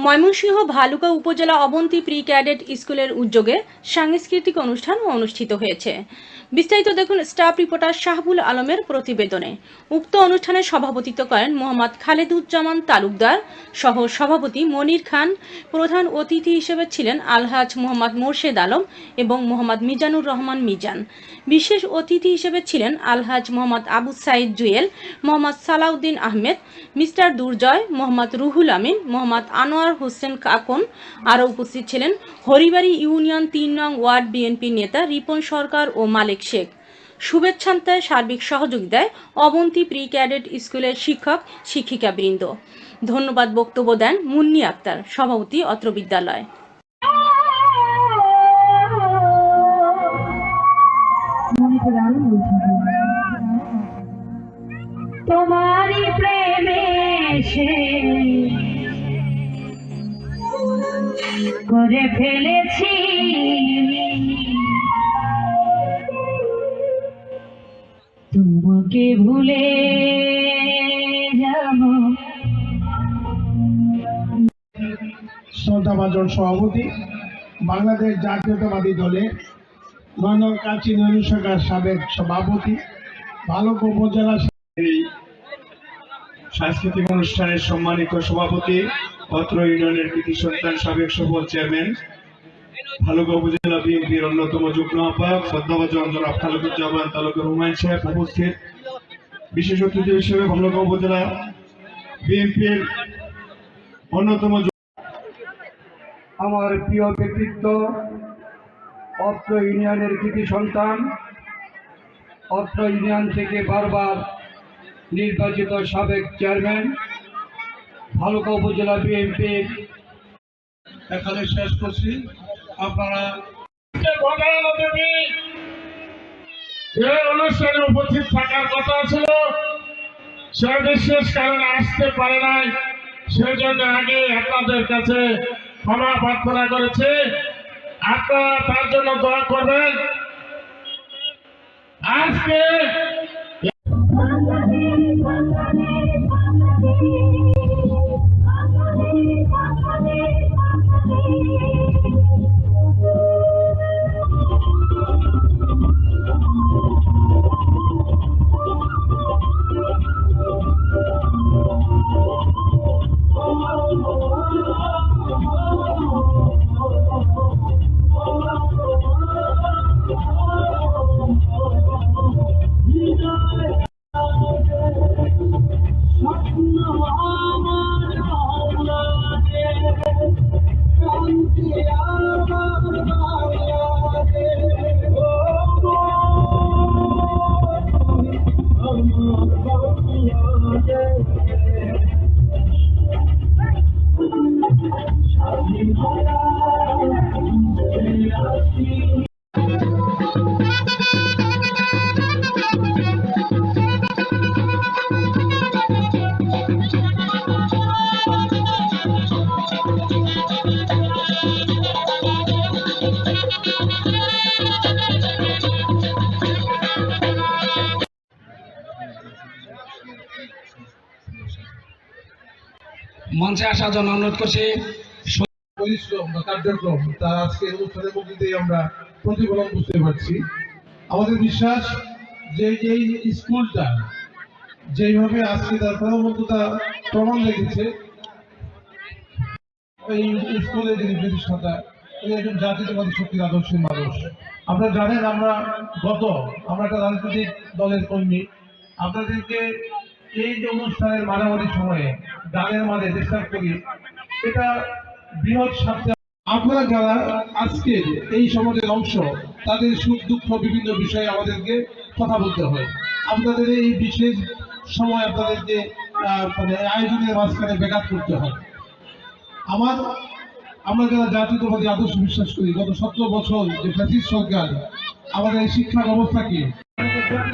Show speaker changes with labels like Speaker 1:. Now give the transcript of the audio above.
Speaker 1: ময়মনসিংহ ভালুকা উপজেলা Avanti pre cadet স্কুলের উদ্যোগে সাংস্কৃতিক অনুষ্ঠান অনুষ্ঠিত হয়েছে। বিস্তারিত দেখুন স্টাফ রিপোর্টার শাহবুল আলমের প্রতিবেদনে। উক্ত অনুষ্ঠানে সভাপতিত্ব করেন মোহাম্মদ খালেদুজ্জামান তালুকদার, সহ সভাপতি মনির খান, প্রধান অতিথি হিসেবে ছিলেন আলহাজ মোহাম্মদ মোর্শেদ আলম এবং মোহাম্মদ মিজানুর রহমান মিজান। বিশেষ অতিথি হিসেবে ছিলেন আলহাজ মোহাম্মদ আবু সাইদ জুয়েল, মোহাম্মদ সালাউদ্দিন আহমেদ, মিস্টার দুর্জয়, মোহাম্মদ রুহুল আমিন, মোহাম্মদ আনোয়ার হোসেন কাকন। আরও উপস্থিত ছিলেন হরিবাড়ি ইউনিয়ন তিন নং ওয়ার্ড বিএনপি নেতা রিপন সরকার ও মালেক শেখ। শুভেচ্ছান্তায় সার্বিক সহযোগিতায় অবন্তী প্রি ক্যাডেট স্কুলের শিক্ষক, শিক্ষিকাবৃন্দ। ধন্যবাদ বক্তব্য দেন মুন্নি আক্তার, সভাপতি অত্র বিদ্যালয়।
Speaker 2: তোমারই প্রেমে করে ফেলেছি। তোমাকে ভুলে যাব।
Speaker 3: শ্রদ্ধাভাজন সভাপতি, বাংলাদেশ জাতীয়তাবাদী দলের নন্দন কাচি নয়ন শাখার সাবেক সভাপতি ভালুক উপজেলা
Speaker 4: সাংস্কৃতিক অনুষ্ঠানের সম্মানিত সভাপতি অত্র ইউনিয়নের কৃতি সন্তান সাবেক সফল চেয়ারম্যান ভালুকা উপজেলা বিএনপির অন্যতম যুগ্ম আহ্বায়ক, শ্রদ্ধাভাজন জনাব খালেদুজ্জামান, তালুকের হুমায়ুন সাহেব উপস্থিত। বিশেষ অতিথি হিসেবে ভালুকা উপজেলা বিএনপির অন্যতম
Speaker 5: আমার প্রিয় ব্যক্তিত্ব অত্র ইউনিয়নের কৃতি সন্তান অত্র ইউনিয়ন থেকে বারবার নির্বাচিত সাবেক চেয়ারম্যান ভালুকা উপজেলা বিএনপির।
Speaker 3: এখানে শেষ করছি। আপনারা
Speaker 6: অনুষ্ঠানে উপস্থিত থাকার কথা ছিল বিশেষ কারণে আসতে পারে নাই। সেজন্য আগে আপনাদের কাছে ক্ষমা প্রার্থনা করেছে। আপনারা তার জন্য দোয়া করবেন। আজকে
Speaker 5: মঞ্চে আসার জন্য অনুরোধ করছি
Speaker 3: কার্যক্রম তার আজকের অনুষ্ঠানের মধ্যে আমরা প্রতিফলন বুঝতে পারছি। আমাদের বিশ্বাস যে এই স্কুলটা যেভাবে আজকে তার প্রাণবন্ততা প্রমাণ রেখেছে, এই স্কুলের যিনি প্রতিষ্ঠাতা, তিনি একজন জাতীয়তাবাদী শক্তির আদর্শের মানুষ। আপনারা জানেন, আমরা গত, আমরা একটা রাজনৈতিক দলের কর্মী। আপনাদেরকে এই যে অনুষ্ঠানের মাঝামাঝি সময়ে গানের মাঝে ডিস্টার্ব করি এটা বৃহৎ স্বার্থে আপনারা যারা আজকে এই সমাজের অংশ, তাদের সুখ, দুঃখ, বিভিন্ন বিষয়ে আমাদেরকে কথা বলতে হয়। আপনাদের এই বিশেষ সময় আপনাদেরকে মানে আয়োজনের মাঝখানে ব্যাঘাত করতে হয়। আমার, আমরা যারা জাতীয়তাবাদী আদর্শ বিশ্বাস করি, গত সতেরো বছর যে ফ্যাসিস্ট সরকার, আমাদের এই শিক্ষা ব্যবস্থাকে বেতন